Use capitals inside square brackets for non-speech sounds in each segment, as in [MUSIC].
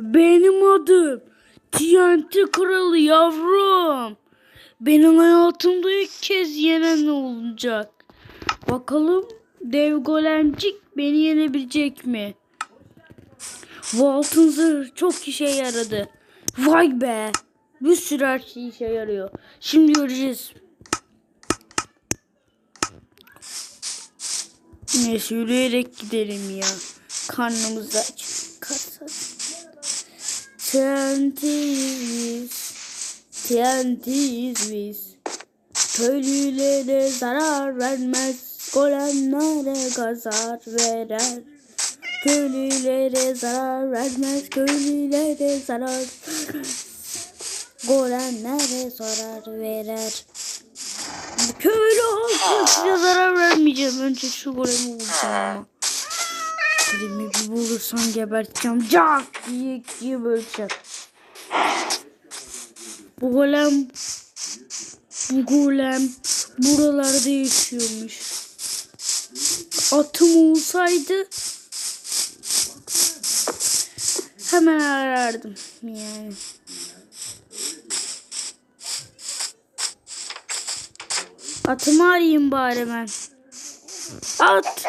Benim adım TNT Kralı yavrum. Benim hayatımda ilk kez yenen olacak. Bakalım dev golemcik beni yenebilecek mi? Bu altın zırh çok işe yaradı. Vay be. Bir sürü her şey işe yarıyor. Şimdi göreceğiz. Neyse yürüyerek gidelim ya. Karnımız aç. Karsa. TNT'yiz. TNT'yiz biz. Köylülere zarar vermez. Golemlere gazar verer. Köylülere zarar vermez. Köylülere zarar Golemlere zarar verer. Köylü halkı zarar vermeyeceğim. Önce şu golemi bulacağım ama. Golemi bir bulursam geberteceğim. Cak diye diye böleceğim. Bu golem bu golem buralarda yaşıyormuş. Atım olsaydı hemen arardım yani. Atımı arayayım bari ben. At.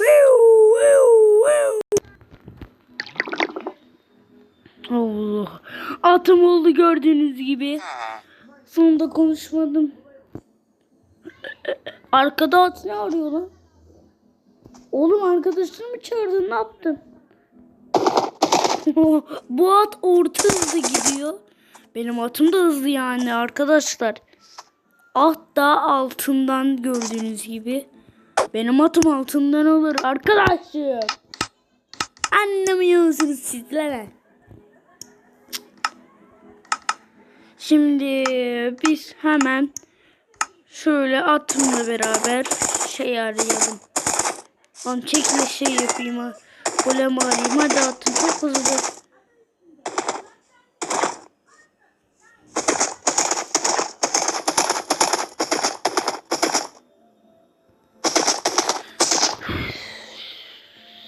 Viu. Allah. Atım oldu gördüğünüz gibi. Sonunda konuşmadım. Arkada at ne arıyor lan? Oğlum arkadaşını mı çağırdın ne yaptın? Bu at orta hızlı gidiyor. Benim atım da hızlı yani arkadaşlar. At da altından gördüğünüz gibi. Benim atım altından olur arkadaşım. Anlamıyor musunuz sizlere? Şimdi biz hemen şöyle atımla beraber şey arayalım. Lan çekme şey yapayım. Golem arayayım. Hadi atın çok hızlı.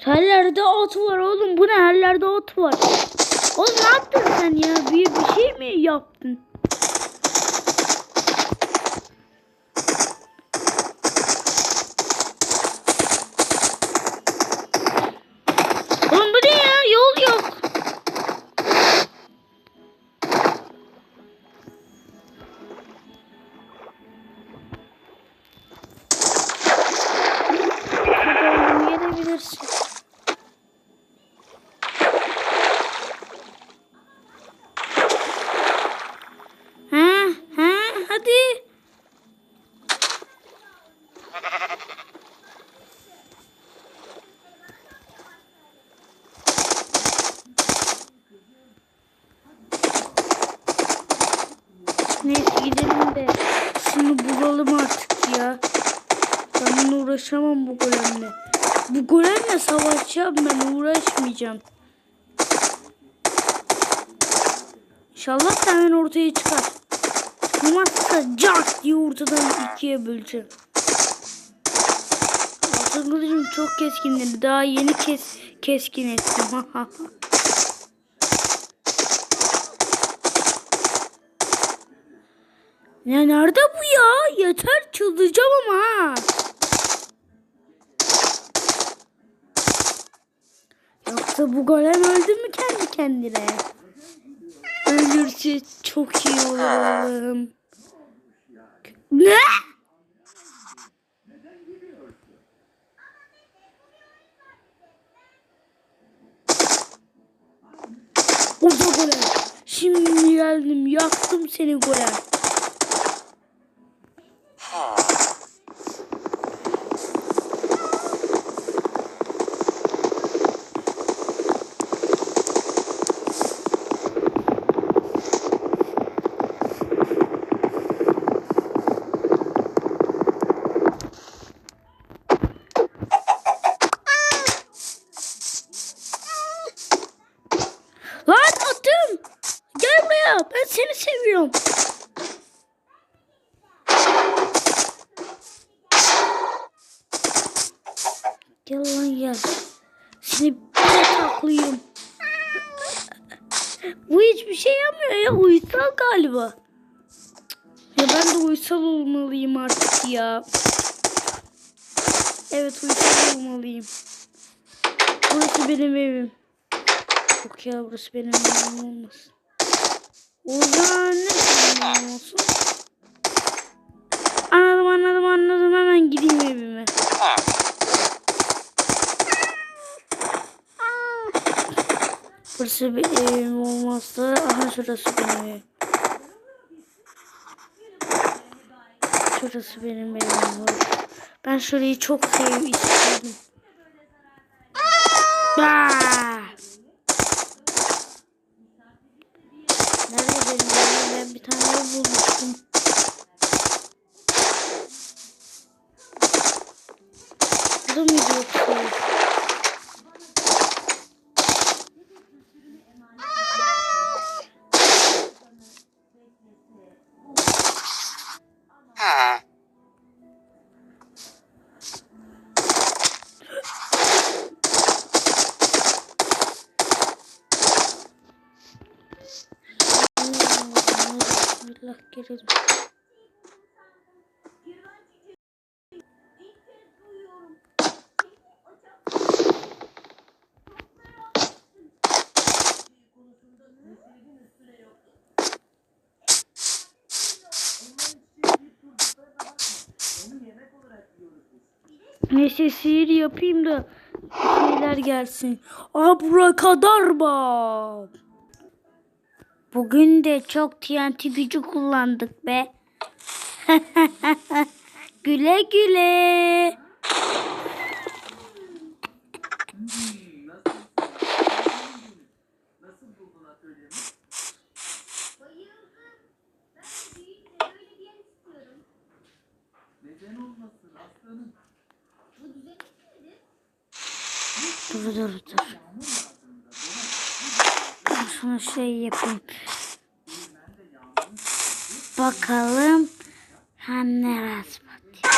Her yerde at var oğlum. Bu ne? Her yerde at var. Oğlum ne yaptın sen ya? Bir, bir şey mi yaptın? Hadi. Neyse gidelim de şunu bulalım artık ya. Ben bununla uğraşamam bu golemle. Bu golemle savaşacağım ben uğraşmayacağım. İnşallah hemen ortaya çıkar. Çıkmazsa cak diye ortadan ikiye böleceğim. Altın çok keskindir. Daha yeni kes keskin ettim. [LAUGHS] Ya nerede bu ya? Yeter çıldıracağım ama ha. Yoksa bu golem öldü mü kendi kendine? Ölürse çok iyi olur Allah'ım. Ne? Orada golem. Şimdi geldim yaktım seni golem. Lan attım. Buraya. Ben seni seviyorum. Gel lan gel. hepsini bir taklayayım. Bu hiçbir şey yapmıyor ya. Uysal galiba. Ya ben de uysal olmalıyım artık ya. Evet uysal olmalıyım. Burası benim evim. Yok ya burası benim evim olmasın. O zaman ne olsun? Anladım anladım anladım hemen gideyim evime. Burası benim evim olmazsa aha şurası benim evim. Şurası benim evim var. Ben şurayı çok sev istedim. Aa! Nerede benim evim? Ben bir tane bulmuştum. Yoksa? Gelelim. Neyse sihir yapayım da şeyler gelsin. Abrakadabra. Bugün de çok TNT gücü kullandık be. [LAUGHS] güle güle. Dur dur dur. Şuna şey yapayım. Bakalım. Neresi [LAUGHS] batıyor?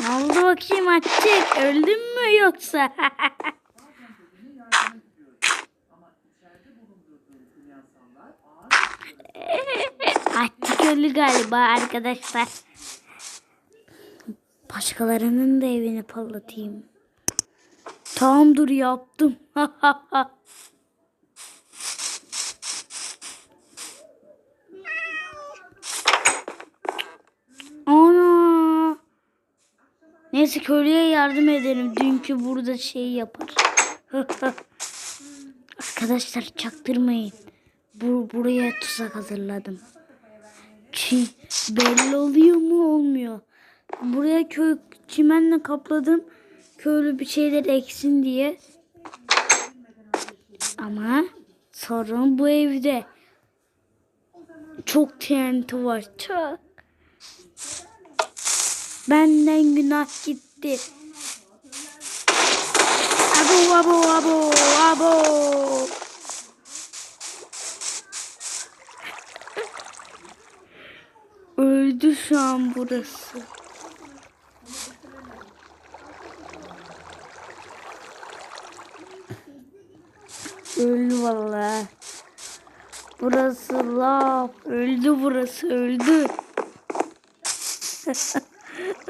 ne oldu bakayım açık? Öldün mü yoksa? [LAUGHS] Açık ölü galiba arkadaşlar. Başkalarının da evini parlatayım. Tamam dur yaptım. [LAUGHS] Ana. Neyse köylüye yardım edelim. Dünkü burada şey yapar. [LAUGHS] Arkadaşlar çaktırmayın. Bu, buraya tuzak hazırladım. Çi, belli oluyor mu olmuyor. Buraya köy çimenle kapladım. Köylü bir şeyler eksin diye. Ama sorun bu evde. Çok TNT var. Çok. Benden günah gitti. Abo abo abo abo. Öldü şu an burası. Öldü vallahi. Burası lav. Öldü burası öldü. [LAUGHS]